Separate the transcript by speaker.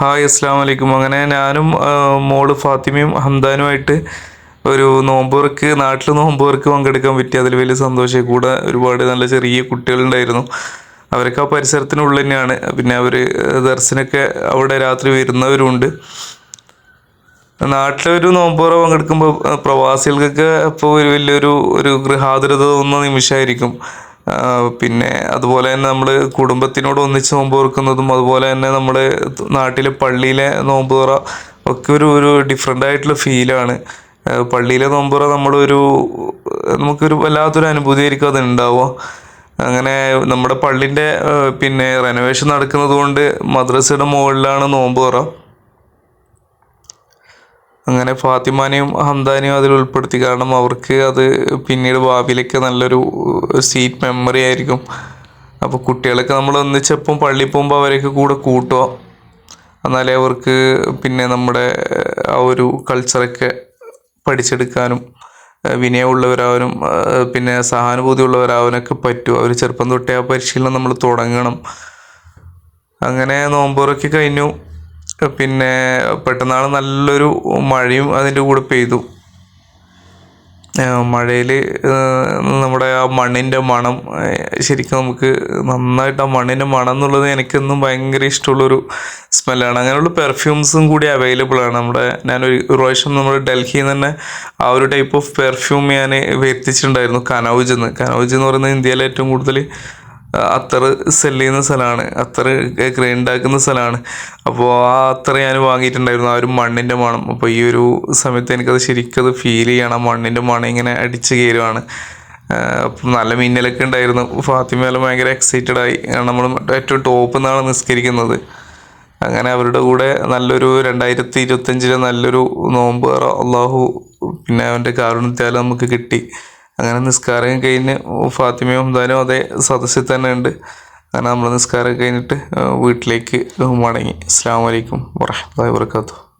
Speaker 1: Hi അസ്സാം വലൈക്കും അങ്ങനെ ഞാനും മോൾ ഫാത്തിമയും ഹംദാനുമായിട്ട് ഒരു നോമ്പുറക്ക് നാട്ടിൽ നോമ്പുറക്ക് പങ്കെടുക്കാൻ പറ്റി. അതിൽ വലിയ സന്തോഷം കൂടെ ഒരുപാട് നല്ല ചെറിയ കുട്ടികളുണ്ടായിരുന്നു. അവരൊക്കെ ആ പരിസരത്തിനുള്ളിൽ തന്നെയാണ്. പിന്നെ അവർ ദർശനമൊക്കെ അവിടെ രാത്രി വരുന്നവരുണ്ട് നാട്ടിലൊരു നോമ്പുറ പങ്കെടുക്കുമ്പോൾ പ്രവാസികൾക്കൊക്കെ ഇപ്പോൾ ഒരു വലിയൊരു ഒരു ഗൃഹാതുരത തോന്നുന്ന നിമിഷമായിരിക്കും. പിന്നെ അതുപോലെ തന്നെ നമ്മൾ കുടുംബത്തിനോട് ഒന്നിച്ച് നോമ്പ് തുറക്കുന്നതും അതുപോലെ തന്നെ നമ്മുടെ നാട്ടിലെ പള്ളിയിലെ നോമ്പ് തുറ ഒക്കെ ഒരു ഒരു ഡിഫറെന്റ് ആയിട്ടുള്ള ഫീലാണ് പള്ളിയിലെ നോമ്പുറ നമ്മളൊരു നമുക്കൊരു വല്ലാത്തൊരു അനുഭൂതിയായിരിക്കും അത് അങ്ങനെ നമ്മുടെ പള്ളിന്റെ പിന്നെ റെനോവേഷൻ നടക്കുന്നത് കൊണ്ട് മദ്രസയുടെ മുകളിലാണ് നോമ്പ് തുറ. അങ്ങനെ ഫാത്തിമാനെയും ഹംദാനെയും അതിൽ ഉൾപ്പെടുത്തി. കാരണം അവർക്ക് അത് പിന്നീട് ഭാവിയിലേക്ക് നല്ലൊരു സീറ്റ് മെമ്മറി ആയിരിക്കും. അപ്പോൾ കുട്ടികളൊക്കെ നമ്മൾ ഒന്നിച്ചപ്പം പള്ളിയിൽ പോകുമ്പോൾ അവരെയൊക്കെ കൂടെ കൂട്ടുക. എന്നാലേ അവർക്ക് പിന്നെ നമ്മുടെ ആ ഒരു കൾച്ചറൊക്കെ പഠിച്ചെടുക്കാനും വിനയമുള്ളവരാവാനും പിന്നെ സഹാനുഭൂതി ഉള്ളവരാവാനൊക്കെ പറ്റും. അവർ ചെറുപ്പം തൊട്ടേ ആ പരിശീലനം നമ്മൾ തുടങ്ങണം. അങ്ങനെ നോമ്പുറൊക്കെ കഴിഞ്ഞു. പിന്നെ പെട്ടെന്നാൾ നല്ലൊരു മഴയും അതിന്റെ കൂടെ പെയ്തു. മഴയിൽ നമ്മുടെ ആ മണ്ണിന്റെ മണം ശരിക്കും നമുക്ക് നന്നായിട്ട് ആ മണ്ണിന്റെ മണം എന്നുള്ളത് എനിക്കെന്നും ഭയങ്കര ഇഷ്ടമുള്ളൊരു സ്മെല്ലാണ്. അങ്ങനെയുള്ള പെർഫ്യൂംസും കൂടി അവൈലബിൾ ആണ്. നമ്മുടെ ഞാൻ ഒരു പ്രാവശ്യം നമ്മുടെ ഡൽഹിയിൽ നിന്ന് തന്നെ ആ ഒരു ടൈപ്പ് ഓഫ് പെർഫ്യൂം ഞാൻ വരുത്തിച്ചിട്ടുണ്ടായിരുന്നു കനൗജ് എന്ന് കനൗജ് എന്ന് പറയുന്നത് ഇന്ത്യയിലെ ഏറ്റവും കൂടുതൽ അത്തർ സെല്ല് ചെയ്യുന്ന സ്ഥലമാണ്. അത്തർ ഉണ്ടാക്കുന്ന സ്ഥലമാണ്. അപ്പോൾ ആ അത്തർ ഞാൻ വാങ്ങിയിട്ടുണ്ടായിരുന്നു. ആ ഒരു മണ്ണിന്റെ മണം. അപ്പോൾ ഈ ഒരു സമയത്ത് എനിക്കത് ശരിക്കും അത് ഫീൽ ചെയ്യണം. ആ മണ്ണിന്റെ മണം ഇങ്ങനെ അടിച്ച് കയറുവാണ്. അപ്പം നല്ല മിന്നലൊക്കെ ഉണ്ടായിരുന്നു. ഫാത്തിമയെല്ലാം ഭയങ്കര എക്സൈറ്റഡ് ആയി. നമ്മൾ ഏറ്റവും ടോപ്പ് നിന്നാണ് നിസ്കരിക്കുന്നത്. അങ്ങനെ അവരുടെ കൂടെ നല്ലൊരു രണ്ടായിരത്തി ഇരുപത്തഞ്ചിലെ നല്ലൊരു നോമ്പ് അള്ളാഹു പിന്നെ അവന്റെ കാരുണ്യത്താൽ നമുക്ക് കിട്ടി. അങ്ങനെ നിസ്കാരം കഴിഞ്ഞ് ഫാത്തിമയും ഹംദാനും അതേ സദസ്സിൽ തന്നെ ഉണ്ട്. അങ്ങനെ നമ്മൾ നിസ്കാരം കഴിഞ്ഞിട്ട് വീട്ടിലേക്ക് മടങ്ങി. അസ്സാം വലൈക്കും വാഹമത്തല്ലാ വാബർക്കാത്തു